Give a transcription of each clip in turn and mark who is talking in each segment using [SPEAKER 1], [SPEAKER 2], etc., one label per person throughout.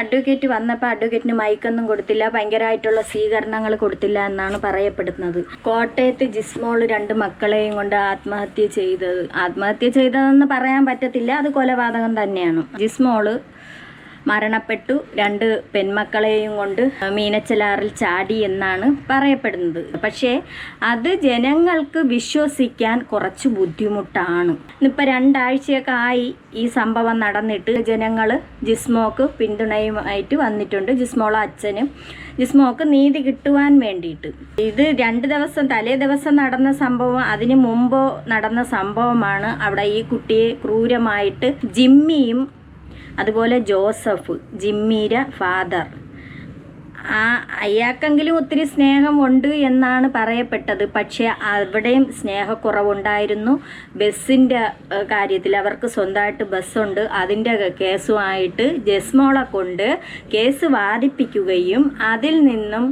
[SPEAKER 1] Advocate വന്നപ്പോൾ അഡ്വക്കേറ്റിന് മൈക്കൊന്നും കൊടുത്തില്ല. ഭയങ്കരമായിട്ടുള്ള സ്വീകരണങ്ങൾ കൊടുത്തില്ല എന്നാണ് പറയപ്പെടുന്നത്. കോട്ടയത്ത് ജിസ്മോൾ രണ്ട് മക്കളെയും കൊണ്ട് ആത്മഹത്യ ചെയ്തത്. ആത്മഹത്യ ചെയ്തതെന്ന് പറയാൻ പറ്റത്തില്ല. അത് കൊലപാതകം തന്നെയാണ്. ജിസ്മോൾ മരണപ്പെട്ടു രണ്ട് പെൺമക്കളെയും കൊണ്ട് മീനച്ചലാറിൽ ചാടി എന്നാണ് പറയപ്പെടുന്നത്. പക്ഷേ അത് ജനങ്ങൾക്ക് വിശ്വസിക്കാൻ കുറച്ച് ബുദ്ധിമുട്ടാണ്. ഇന്നിപ്പോൾ രണ്ടാഴ്ചയൊക്കെ ആയി ഈ സംഭവം നടന്നിട്ട് ജനങ്ങൾ ജിസ്മോക്ക് പിന്തുണയുമായിട്ട് വന്നിട്ടുണ്ട്. ജിസ്മോളെ അച്ഛനും ജിസ്മോക്ക് നീതി കിട്ടുവാൻ വേണ്ടിയിട്ട്. ഇത് രണ്ട് ദിവസം തലേ ദിവസം നടന്ന സംഭവം അതിന് മുമ്പോ നടന്ന സംഭവമാണ്. അവിടെ ഈ കുട്ടിയെ ക്രൂരമായിട്ട് ജിമ്മിയും അതുപോലെ ജോസഫ് ജിമ്മീര ഫാദർ. ആ അയാൾക്കെങ്കിലും ഒത്തിരി സ്നേഹമുണ്ട് എന്നാണ് പറയപ്പെട്ടത്. പക്ഷേ അവിടെയും സ്നേഹക്കുറവുണ്ടായിരുന്നു. ബസ്സിന്റെ കാര്യത്തിൽ അവർക്ക് സ്വന്തമായിട്ട് ബസ്സുണ്ട്. അതിന്റെ കേസുമായിട്ട് ജസ്മോളെ കൊണ്ട് കേസ് വാദിപ്പിക്കുകയും അതിൽ നിന്നും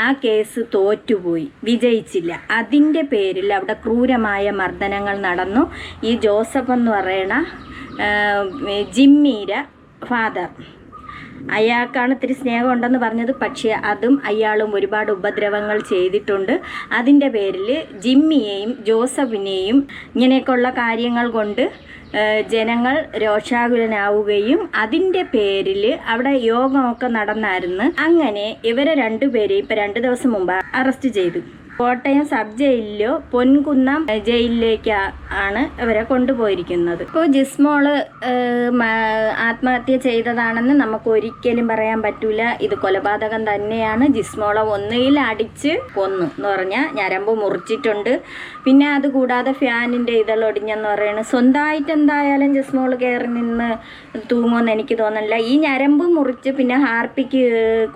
[SPEAKER 1] ആ കേസ് തോറ്റുപോയി. വിജയിച്ചില്ല. അതിന്റെ പേരിൽ അവിടെ ക്രൂരമായ മർദ്ദനങ്ങൾ നടന്നു. ഈ ജോസഫ് എന്ന് പറയണ ജിമ്മീര ഫാദർ. അയാൾക്കാണ് ഇത്തിരി സ്നേഹമുണ്ടെന്ന് പറഞ്ഞത്. പക്ഷേ അതും അയാളും ഒരുപാട് ഉപദ്രവങ്ങൾ ചെയ്തിട്ടുണ്ട്. അതിന്റെ പേരിൽ ജിമ്മിയെയും ജോസഫിനെയും ഇങ്ങനെയൊക്കെയുള്ള കാര്യങ്ങൾ കൊണ്ട് ജനങ്ങൾ രോഷാകുലനാവുകയും അതിന്റെ പേരിൽ അവിടെ യോഗമൊക്കെ നടന്നായിരുന്നു. അങ്ങനെ ഇവരെ രണ്ടുപേരെയും ഇപ്പം രണ്ട് ദിവസം മുമ്പ് അറസ്റ്റ് ചെയ്തു. കോട്ടയം സബ് ജയിലിലോ പൊൻകുന്നം ജയിലിലേക്ക് ആണ് ഇവരെ കൊണ്ടുപോയിരിക്കുന്നത്. ഇപ്പോൾ ജിസ്മോൾ ആത്മഹത്യ ചെയ്തതാണെന്ന് നമുക്ക് ഒരിക്കലും പറയാൻ പറ്റൂല. ഇത് കൊലപാതകം തന്നെയാണ്. ജിസ്മോളെ ഒന്നുകിൽ അടിച്ച് കൊന്നു എന്ന് പറഞ്ഞാൽ ഞരമ്പ് മുറിച്ചിട്ടുണ്ട്. പിന്നെ അത് കൂടാതെ ഫാനിന്റെ ഇതളൊടിഞ്ഞെന്ന് പറയുന്നത് സ്വന്തമായിട്ട് എന്തായാലും ജിസ്മോൾ കയറി നിന്ന് തൂങ്ങുമെന്ന് എനിക്ക് തോന്നുന്നില്ല. ഈ ഞരമ്പ് മുറിച്ച് പിന്നെ ഹാർപ്പിക്ക്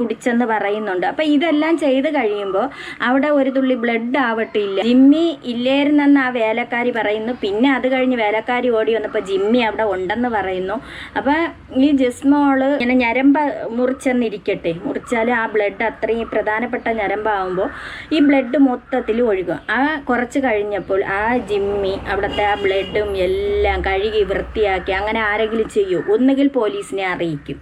[SPEAKER 1] കുടിച്ചെന്ന് പറയുന്നുണ്ട്. അപ്പം ഇതെല്ലാം ചെയ്ത് കഴിയുമ്പോൾ അവിടെ ഒരു തുള്ളി ബ്ലഡ് ആവട്ടില്ല ജിമ്മി ഇല്ലായിരുന്നെന്ന് ആ വേലക്കാരി പറയുന്നു. പിന്നെ അത് കഴിഞ്ഞ് വേലക്കാരി ഓടി വന്നപ്പോൾ ജിമ്മി അവിടെ ഉണ്ടെന്ന് പറയുന്നു. അപ്പം ഈ ജിസ്മോൾ ഇങ്ങനെ ഞരമ്പ മുറിച്ചെന്നിരിക്കട്ടെ. മുറിച്ചാൽ ആ ബ്ലഡ് അത്രയും പ്രധാനപ്പെട്ട ഞരമ്പാകുമ്പോൾ ഈ ബ്ലഡ് മൊത്തത്തിൽ ഒഴുകും. ആ കുറച്ച് കഴിഞ്ഞപ്പോൾ ആ ജിമ്മി അവിടുത്തെ ആ ബ്ലഡും എല്ലാം കഴുകി വൃത്തിയാക്കി അങ്ങനെ ആരെങ്കിലും ചെയ്യൂ? ഒന്നുകിൽ പോലീസിനെ അറിയിക്കും.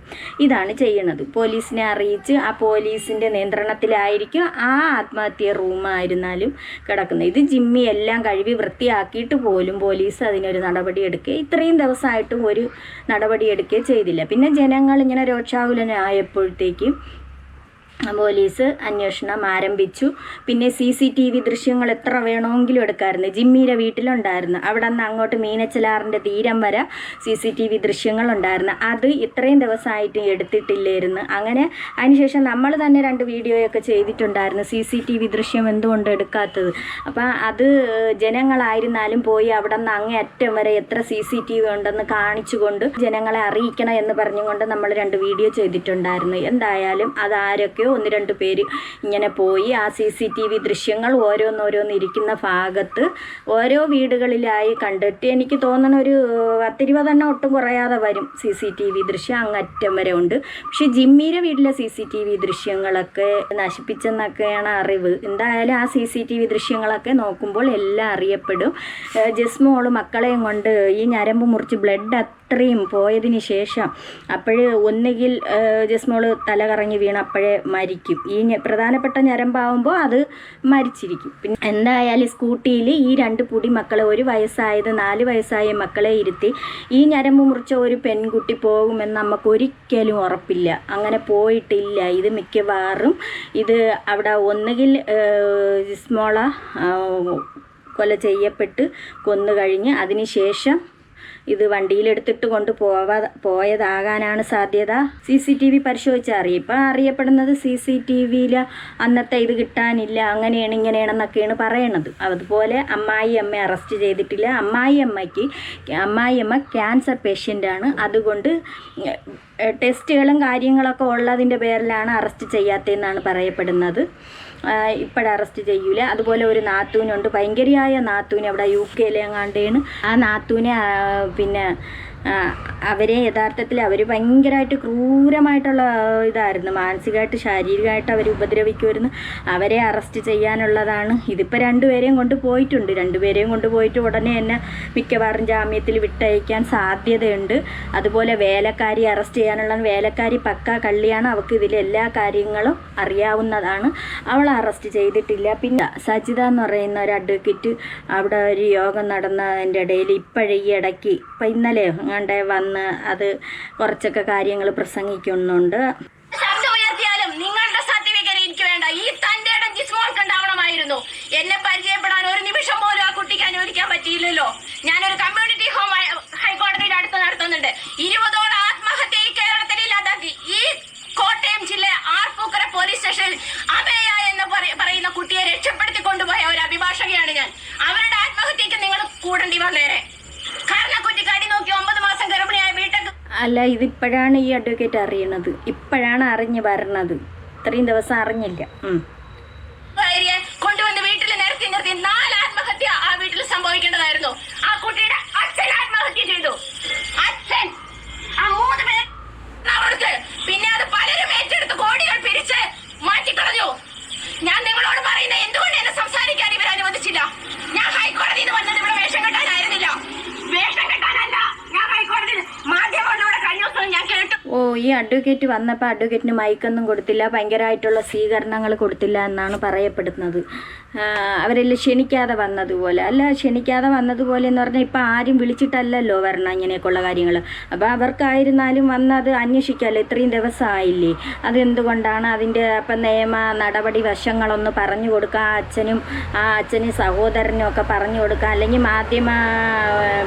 [SPEAKER 1] ഇതാണ് ചെയ്യുന്നത്. പോലീസിനെ അറിയിച്ച് ആ പോലീസിന്റെ നിയന്ത്രണത്തിലായിരിക്കും ആ ആത്മഹത്യ റൂമായിരുന്നാലും കിടക്കുന്നത്. ഇത് ജിമ്മി എല്ലാം കഴുകി വൃത്തിയാക്കിയിട്ട് പോലും പോലീസ് അതിനൊരു നടപടി എടുക്കുക ഇത്രയും ദിവസമായിട്ടും ഒരു നടപടി എടുക്കുകയോ ചെയ്തില്ല. പിന്നെ ജനങ്ങൾ ഇങ്ങനെ രോക്ഷാകുലനായപ്പോഴത്തേക്കും പോലീസ് അന്വേഷണം ആരംഭിച്ചു. പിന്നെ സി സി ടി വി ദൃശ്യങ്ങൾ എത്ര വേണമെങ്കിലും എടുക്കാമായിരുന്നു ജിമ്മിയുടെ വീട്ടിലുണ്ടായിരുന്നു. അവിടെ നിന്ന് അങ്ങോട്ട് മീനച്ചലാറിന്റെ തീരം വരെ സി സി ടി വി ദൃശ്യങ്ങളുണ്ടായിരുന്നു അത് ഇത്രയും ദിവസമായിട്ട് എടുത്തിട്ടില്ലായിരുന്നു. അങ്ങനെ അതിനുശേഷം നമ്മൾ തന്നെ രണ്ട് വീഡിയോയൊക്കെ ചെയ്തിട്ടുണ്ടായിരുന്നു. സി സി ടി വി ദൃശ്യം എന്തുകൊണ്ട് എടുക്കാത്തത്? അപ്പം അത് ജനങ്ങളായിരുന്നാലും പോയി അവിടെ നിന്ന് അങ്ങേ അറ്റം വരെ എത്ര സി സി ടി വി ഉണ്ടെന്ന് കാണിച്ചുകൊണ്ട് ജനങ്ങളെ അറിയിക്കണം എന്ന് പറഞ്ഞുകൊണ്ട് നമ്മൾ രണ്ട് വീഡിയോ ചെയ്തിട്ടുണ്ടായിരുന്നു. എന്തായാലും അത് ആരൊക്കെയോ ഒന്ന് രണ്ട് പേര് ഇങ്ങനെ പോയി ആ സി സി ടി വി ദൃശ്യങ്ങൾ ഓരോന്നോരോന്ന് ഇരിക്കുന്ന ഭാഗത്ത് ഓരോ വീടുകളിലായി കണ്ടിട്ട് എനിക്ക് തോന്നണ ഒരു പത്തിരുപതെണ്ണം ഒട്ടും കുറയാതെ വരും സി സി ടി വി ദൃശ്യം അങ്ങറ്റം വരെ ഉണ്ട്. പക്ഷെ ജിമ്മിയുടെ വീട്ടിലെ സി സി ടി വി ദൃശ്യങ്ങളൊക്കെ നശിപ്പിച്ചെന്നൊക്കെയാണ് അറിവ്. എന്തായാലും ആ സി സി ടി വി ദൃശ്യങ്ങളൊക്കെ നോക്കുമ്പോൾ എല്ലാം അറിയപ്പെടും. ജസ്മോൾ മക്കളെയും കൊണ്ട് ഈ ഞരമ്പ് മുറിച്ച് ബ്ലഡ് അത്രയും പോയതിന് ശേഷം അപ്പോഴ് ഒന്നുകിൽ ജസ്മോൾ തല കറങ്ങി വീണ് അപ്പോഴേ മരിക്കും. ഈ പ്രധാനപ്പെട്ട ഞരമ്പാവുമ്പോൾ അത് മരിച്ചിരിക്കും. പിന്നെ എന്തായാലും സ്കൂട്ടിയിൽ ഈ രണ്ട് പൊടി മക്കളെ ഒരു വയസ്സായത് നാല് വയസ്സായ മക്കളെ ഇരുത്തി ഈ ഞരമ്പ് മുറിച്ച ഒരു പെൺകുട്ടി പോകുമെന്ന് നമുക്ക് ഒരിക്കലും ഉറപ്പില്ല. അങ്ങനെ പോയിട്ടില്ല. ഇത് മിക്കവാറും ഇത് അവിടെ ഒന്നുകിൽ ജിസ്മോള കൊല ചെയ്യപ്പെട്ട് കൊന്നു കഴിഞ്ഞ് അതിന് ശേഷം ഇത് വണ്ടിയിലെടുത്തിട്ട് കൊണ്ട് പോവാ പോയതാകാനാണ് സാധ്യത. സി സി ടി വി പരിശോധിച്ച് അറിയും. ഇപ്പം അറിയപ്പെടുന്നത് സി സി ടി വിയിൽ അന്നത്തെ ഇത് കിട്ടാനില്ല അങ്ങനെയാണ് ഇങ്ങനെയാണെന്നൊക്കെയാണ് പറയണത്. അതുപോലെ അമ്മായി അമ്മ അറസ്റ്റ് ചെയ്തിട്ടില്ല. അമ്മായി അമ്മയ്ക്ക് അമ്മായി അമ്മ ക്യാൻസർ പേഷ്യന്റാണ് അതുകൊണ്ട് ടെസ്റ്റുകളും കാര്യങ്ങളൊക്കെ ഉള്ളതിന്റെ പേരിലാണ് അറസ്റ്റ് ചെയ്യാത്തതെന്നാണ് പറയപ്പെടുന്നത്. ഇപ്പോഴും അറസ്റ്റ് ചെയ്യൂല. അതുപോലെ ഒരു നാത്തൂനുണ്ട്. ഭയങ്കരയായ നാത്തൂന് അവിടെ യു കെയിലെങ്ങാണ്ടേണ് ആ നാത്തൂനെ പിന്നെ അവരെ യഥാർത്ഥത്തിൽ അവർ ഭയങ്കരമായിട്ട് ക്രൂരമായിട്ടുള്ള ഇതായിരുന്നു. മാനസികമായിട്ട് ശാരീരികമായിട്ട് അവർ ഉപദ്രവിക്കുമായിരുന്നു അവരെ അറസ്റ്റ് ചെയ്യാനുള്ളതാണ്. ഇതിപ്പോൾ രണ്ടുപേരെയും കൊണ്ട് പോയിട്ടുണ്ട്. രണ്ടുപേരെയും കൊണ്ട് പോയിട്ട് ഉടനെ തന്നെ മിക്കവാറും ജാമ്യത്തിൽ വിട്ടയക്കാൻ സാധ്യതയുണ്ട്. അതുപോലെ വേലക്കാരി അറസ്റ്റ് ചെയ്യാനുള്ള വേലക്കാരി പക്ക കള്ളിയാണ് അവൾക്ക് ഇതിലെ എല്ലാ കാര്യങ്ങളും അറിയാവുന്നതാണ്. അവൾ അറസ്റ്റ് ചെയ്തിട്ടില്ല. പിന്നെ സജിത എന്ന് പറയുന്ന ഒരു അഡ്വക്കേറ്റ് അവിടെ ഒരു യോഗം നടന്നതിന്റെ ഇടയിൽ ഇപ്പോഴേ ഇടയ്ക്ക് ഇപ്പം ഇന്നലെ അങ്ങാണ്ടെ വന്ന് അത് കുറച്ചൊക്കെ കാര്യങ്ങൾ പ്രസംഗിക്കുന്നുണ്ട്.
[SPEAKER 2] ശബ്ദം ഉയർത്തിയാലും നിങ്ങളുടെ സർട്ടിഫിക്കറ്റ് എനിക്ക് വേണ്ട. ഈ തന്റെ ഉണ്ടാവണമായിരുന്നു എന്നെ പരിചയപ്പെടാൻ ഒരു നിമിഷം പോലും ആ കുട്ടിക്ക് അനുവദിക്കാൻ പറ്റിയില്ലല്ലോ. ഞാനൊരു കമ്മ്യൂണിറ്റി ഹോം ഹൈക്കോടതിയുടെ അടുത്ത് നടത്തുന്നുണ്ട്. ഇരുപതോളം ആത്മഹത്യ ഈ കേരളത്തിൽ ഇല്ലാതാക്കി. ഈ കോട്ടയം ജില്ല ആർപ്പൂക്കര പോലീസ് സ്റ്റേഷനിൽ അഭയ എന്ന് പറയുന്ന കുട്ടിയെ രക്ഷപ്പെടുത്തി കൊണ്ടുപോയ ഒരു അഭിഭാഷകയാണ് ഞാൻ. അവരുടെ ആത്മഹത്യക്ക് നിങ്ങൾ കൂടേണ്ടി വന്നേരെ.
[SPEAKER 1] അല്ല ഇതിപ്പോഴാണ് ഈ അഡ്വക്കേറ്റ് അറിയണത്. ഇപ്പോഴാണ് അറിഞ്ഞ് വരണത്. ഇത്രയും ദിവസം അറിഞ്ഞില്ല.
[SPEAKER 2] ആ വീട്ടിൽ സംഭവിക്കേണ്ടതായിരുന്നു. ആ കുട്ടിയുടെ ചെയ്തു. അച്ഛൻ ആ പിന്നെ അത് പലരും ഏറ്റെടുത്ത് കോടികൾ ഞാൻ നിങ്ങളോട് പറയുന്ന എന്തുകൊണ്ട് എന്നെ സംസാരിക്കാൻ ഇവർ അനുവദിച്ചില്ല? ഞാൻ ഹൈക്കോടതിയിൽ നിന്ന് വന്നത് ഇവിടെ വേഷം കെട്ടാനായിരുന്നില്ല വേഷം കെട്ടാനല്ല ഞാൻ ഹൈക്കോടതിയിൽ മാധ്യമങ്ങളിലൂടെ കഴിഞ്ഞ ദിവസം ഞാൻ കേട്ടു
[SPEAKER 1] ഓ ഈ അഡ്വക്കേറ്റ് വന്നപ്പോൾ അഡ്വക്കേറ്റിന് മൈക്കൊന്നും കൊടുത്തില്ല. ഭയങ്കരമായിട്ടുള്ള സ്വീകരണങ്ങൾ കൊടുത്തില്ല എന്നാണ് പറയപ്പെടുന്നത്. അവരെല്ലാം ക്ഷണിക്കാതെ വന്നതുപോലെ. അല്ല ക്ഷണിക്കാതെ വന്നതുപോലെ എന്ന് പറഞ്ഞാൽ ഇപ്പം ആരും വിളിച്ചിട്ടല്ലല്ലോ വരണം ഇങ്ങനെയൊക്കെയുള്ള കാര്യങ്ങൾ അപ്പോൾ അവർക്കായിരുന്നാലും വന്നത് അന്വേഷിക്കാമല്ലോ ഇത്രയും ദിവസമായില്ലേ അതെന്തുകൊണ്ടാണ് അതിന്റെ അപ്പം നിയമ നടപടി വശങ്ങളൊന്ന് പറഞ്ഞു കൊടുക്കുക ആ അച്ഛനും ആ അച്ഛനും സഹോദരനും ഒക്കെ പറഞ്ഞു കൊടുക്കുക അല്ലെങ്കിൽ മാധ്യമ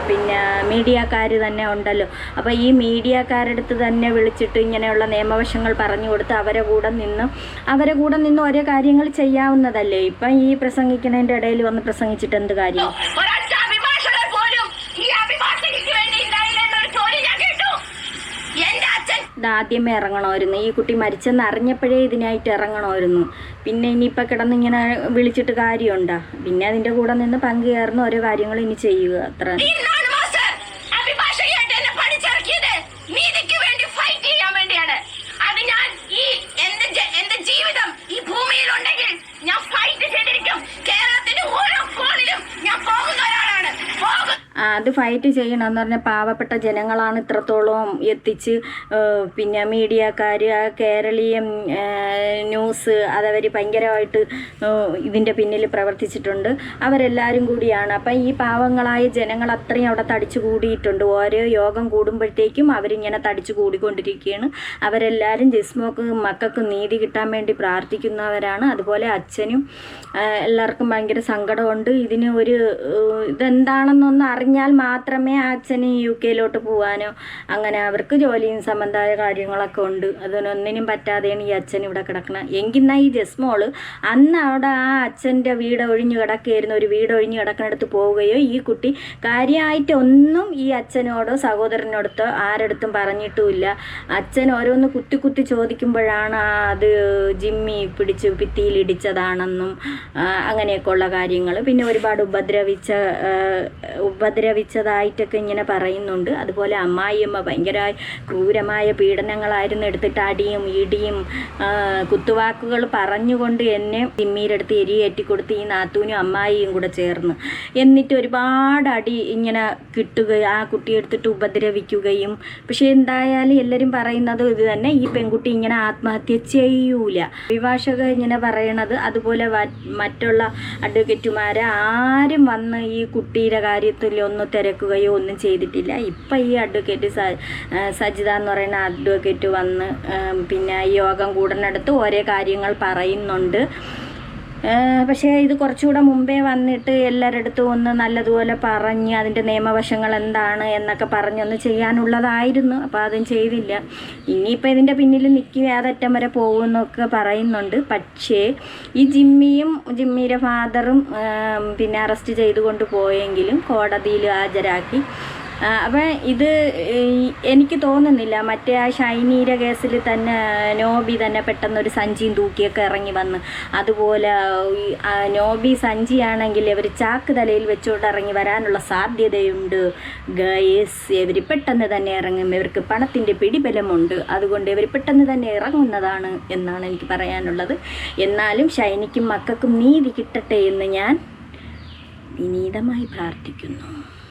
[SPEAKER 1] പിന്നെ മീഡിയക്കാർ തന്നെ ഉണ്ടല്ലോ. അപ്പോൾ ഈ മീഡിയക്കാരടുത്ത് തന്നെ വിളിച്ചിട്ട് ഇങ്ങനെയുള്ള നിയമവശങ്ങൾ പറഞ്ഞു കൊടുത്ത് അവരെ കൂടെ നിന്ന് അവരെ കൂടെ നിന്ന് ഓരോ കാര്യങ്ങൾ ചെയ്യാവുന്നതല്ലേ? ഇപ്പം ഈ പ്രസംഗിക്കുന്നതിന്റെ ഇടയിൽ വന്ന് പ്രസംഗിച്ചിട്ട് എന്ത് കാര്യം? ആദ്യമേ ഇറങ്ങണമായിരുന്നു. ഈ കുട്ടി മരിച്ചെന്ന് അറിഞ്ഞപ്പോഴേ ഇതിനായിട്ട് ഇറങ്ങണമായിരുന്നു. പിന്നെ ഇനിയിപ്പോൾ കിടന്നിങ്ങനെ വിളിച്ചിട്ട് കാര്യമുണ്ടോ? പിന്നെ അതിന്റെ കൂടെ നിന്ന് പങ്കുചേർന്ന് ഓരോ കാര്യങ്ങൾ ഇനി ചെയ്യുക അത്ര.
[SPEAKER 2] അത് ഫൈറ്റ്
[SPEAKER 1] ചെയ്യണമെന്ന് പറഞ്ഞാൽ പാവപ്പെട്ട ജനങ്ങളാണ് ഇത്രത്തോളം എത്തിച്ച് പിന്നെ മീഡിയക്കാർ കേരളീയം ന്യൂസ് അതവർ ഭയങ്കരമായിട്ട് ഇതിന്റെ പിന്നിൽ പ്രവർത്തിച്ചിട്ടുണ്ട്. അവരെല്ലാവരും കൂടിയാണ്. അപ്പം ഈ പാവങ്ങളായ ജനങ്ങൾ അത്രയും അവിടെ തടിച്ചു കൂടിയിട്ടുണ്ട്. ഓരോ യോഗം കൂടുമ്പോഴത്തേക്കും അവരിങ്ങനെ തടിച്ചു കൂടിക്കൊണ്ടിരിക്കുകയാണ്. അവരെല്ലാവരും ജിസ്മോക്ക് മക്കൾക്ക് നീതി കിട്ടാൻ വേണ്ടി പ്രാർത്ഥിക്കുന്നവരാണ്. അതുപോലെ അച്ഛനും എല്ലാവർക്കും ഭയങ്കര സങ്കടമുണ്ട്. ഇതിന് ഒരു ഇതെന്താണെന്നൊന്നും ഇതെന്താണെന്നൊന്ന് അറിഞ്ഞാൽ മാത്രമേ അച്ഛന് യു കെയിലോട്ട് പോകാനോ അങ്ങനെ അവർക്ക് ജോലിയും സംബന്ധമായ കാര്യങ്ങളൊക്കെ ഉണ്ട്. അതിനൊന്നിനും പറ്റാതെയാണ് ഈ അച്ഛൻ ഇവിടെ കിടക്കുന്നത് എങ്കിന്നാ ഈ ജസ്മോൾ അന്ന് അവിടെ ആ അച്ഛന്റെ വീട് ഒഴിഞ്ഞു കിടക്കുകയായിരുന്നു ഒരു വീട് ഒഴിഞ്ഞു കിടക്കുന്നിടത്ത് പോവുകയോ ഈ കുട്ടി കാര്യമായിട്ട് ഒന്നും ഈ അച്ഛനോടോ സഹോദരനോടത്തോ ആരടുത്തും പറഞ്ഞിട്ടുമില്ല. അച്ഛൻ ഓരോന്ന് കുത്തി കുത്തി ചോദിക്കുമ്പോഴാണ് അത് ജിമ്മി പിടിച്ച് ഭിത്തിയിലിടിച്ചതാണെന്നും അങ്ങനെയൊക്കെ ഉള്ള കാര്യങ്ങൾ പിന്നെ ഒരുപാട് ഉപദ്രവിച്ച ആ, ഉപദ്രവിച്ചതായിട്ടൊക്കെ ഇങ്ങനെ പറയുന്നുണ്ട്. അതുപോലെ അമ്മായിയമ്മ ഭയങ്കര ക്രൂരമായ പീഡനങ്ങളായിരുന്നു എടുത്തിട്ട് അടിയും ഇടിയും കുത്തുവാക്കുകൾ പറഞ്ഞുകൊണ്ട് എന്നെ ജിമ്മിയിലെടുത്ത് എരിയേറ്റി കൊടുത്ത് ഈ നാത്തൂനും അമ്മായിയും കൂടെ ചേർന്ന്. എന്നിട്ട് ഒരുപാട് അടി ഇങ്ങനെ കിട്ടുകയും ആ കുട്ടിയെ എടുത്തിട്ട് ഉപദ്രവിക്കുകയും. പക്ഷേ എന്തായാലും എല്ലാവരും പറയുന്നത് ഇത് തന്നെ ഈ പെൺകുട്ടി ഇങ്ങനെ ആത്മഹത്യ ചെയ്യൂല. അഭിഭാഷക ഇങ്ങനെ പറയണത് അതുപോലെ മറ്റുള്ള അഡ്വക്കേറ്റുമാരെ ആരും വന്ന് ഈ കുട്ടിയുടെ കാര്യത്തിൽ ഒന്ന് തിരക്കുകയോ ഒന്നും ചെയ്തിട്ടില്ല. ഇപ്പം ഈ അഡ്വക്കേറ്റ് സജിത എന്ന് പറയുന്ന അഡ്വക്കേറ്റ് വന്ന് പിന്നെ യോഗം കൂടുന്നിടത്ത് ഓരോ കാര്യങ്ങൾ പറയുന്നുണ്ട്. പക്ഷേ ഇത് കുറച്ചുകൂടെ മുമ്പേ വന്നിട്ട് എല്ലാവരടുത്തും ഒന്ന് നല്ലതുപോലെ പറഞ്ഞ് അതിന്റെ നിയമവശങ്ങൾ എന്താണ് എന്നൊക്കെ പറഞ്ഞൊന്ന് ചെയ്യാനുള്ളതായിരുന്നു. അപ്പോൾ അതും ചെയ്തില്ല. ഇനിയിപ്പോൾ ഇതിന്റെ പിന്നിൽ നിൽക്കുക ഏതറ്റം വരെ പോകുമെന്നൊക്കെ പറയുന്നുണ്ട്. പക്ഷേ ഈ ജിമ്മിയും ജിമ്മിയുടെ ഫാദറും പിന്നെ അറസ്റ്റ് ചെയ്തുകൊണ്ട് പോയെങ്കിലും കോടതിയിൽ ഹാജരാക്കി. അപ്പം ഇത് എനിക്ക് തോന്നുന്നില്ല മറ്റേ ആ ഷൈനീര കേസിൽ തന്നെ നോബി തന്നെ പെട്ടെന്ന് ഒരു സഞ്ചിയും തൂക്കിയൊക്കെ ഇറങ്ങി വന്ന്. അതുപോലെ നോബി സഞ്ചിയാണെങ്കിൽ ഇവർ ചാക്ക് തലയിൽ വെച്ചുകൊണ്ട് ഇറങ്ങി വരാനുള്ള സാധ്യതയുണ്ട്. ഗയസ് ഇവർ പെട്ടെന്ന് തന്നെ ഇറങ്ങും. ഇവർക്ക് പണത്തിന്റെ പിടിബലമുണ്ട്. അതുകൊണ്ട് ഇവർ പെട്ടെന്ന് തന്നെ ഇറങ്ങുന്നതാണ് എന്നാണ് എനിക്ക് പറയാനുള്ളത്. എന്നാലും ഷൈനിക്കും മക്കൾക്കും നീതി കിട്ടട്ടെ എന്ന് ഞാൻ വിനീതമായി പ്രാർത്ഥിക്കുന്നു.